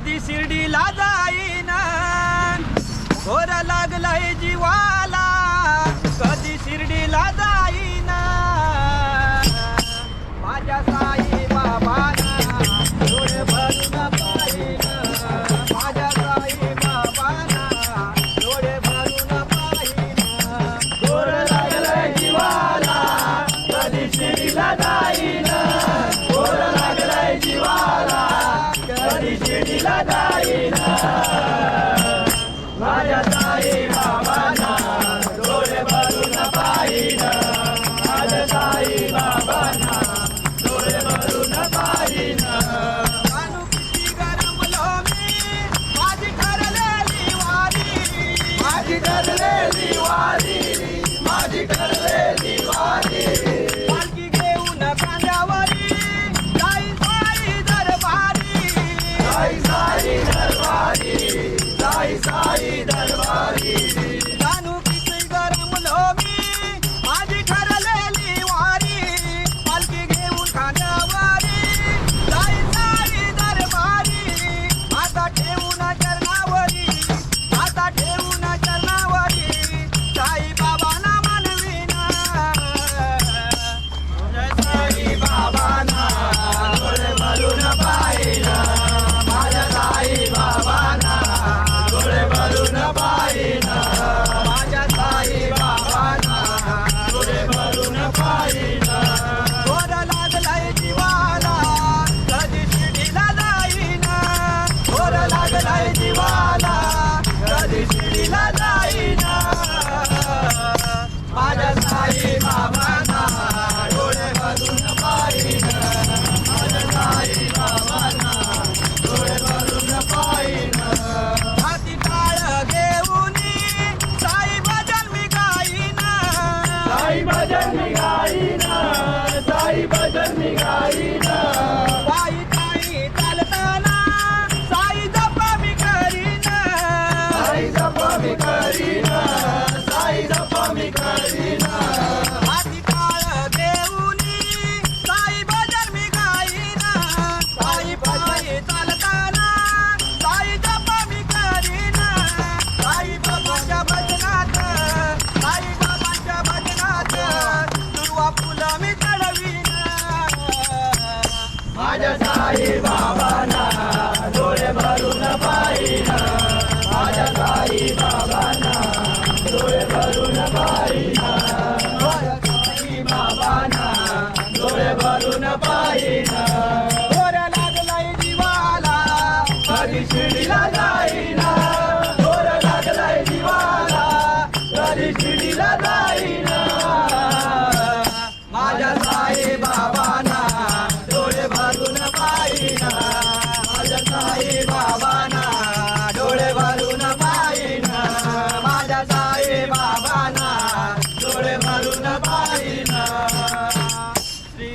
कधी शिर्डीला जाईना? घोर लागलाय जीवा. कधी शिडीला जाईना माझ्या